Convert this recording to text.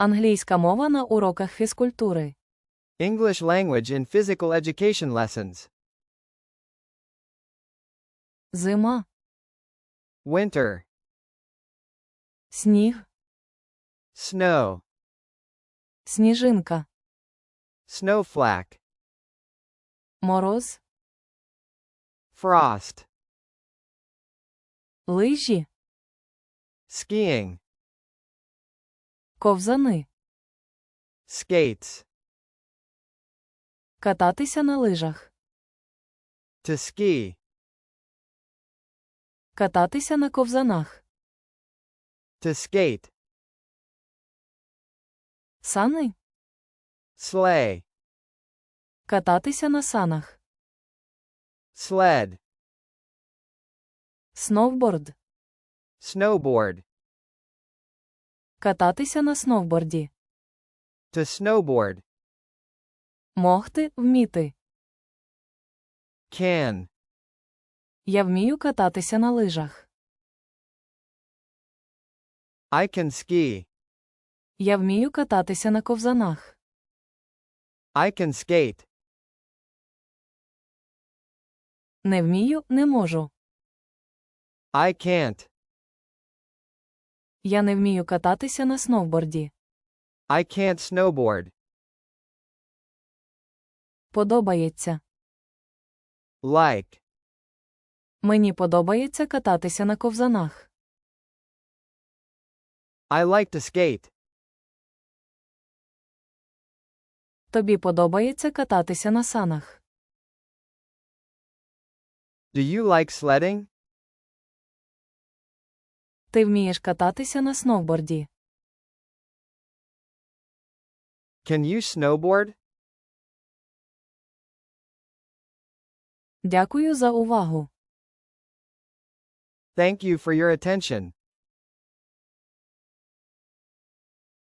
Англійська мова на уроках фізкультури. English language in physical education lessons. Зима. Winter. Сніг. Snow. Сніжинка. Snowflake. Мороз. Frost. Лижі. Skiing. Ковзани. Skates. Кататися на лижах. To ski. Кататися на ковзанах. To skate. Сани. Sleigh. Кататися на санах. Sled. Сноуборд. Snowboard. Кататися на сноуборді. To snowboard. Могти вміти. Can. Я вмію кататися на лижах. I can ski. Я вмію кататися на ковзанах. I can skate. Не вмію, не можу. I can't. Я не вмію кататися на сноуборді. I can't snowboard. Подобається. Like. Мені подобається кататися на ковзанах. I like to skate. Тобі подобається кататися на санах. Do you like sledding? Ти вмієш кататися на сноуборді. Can you snowboard? Дякую за увагу. Thank you for your attention.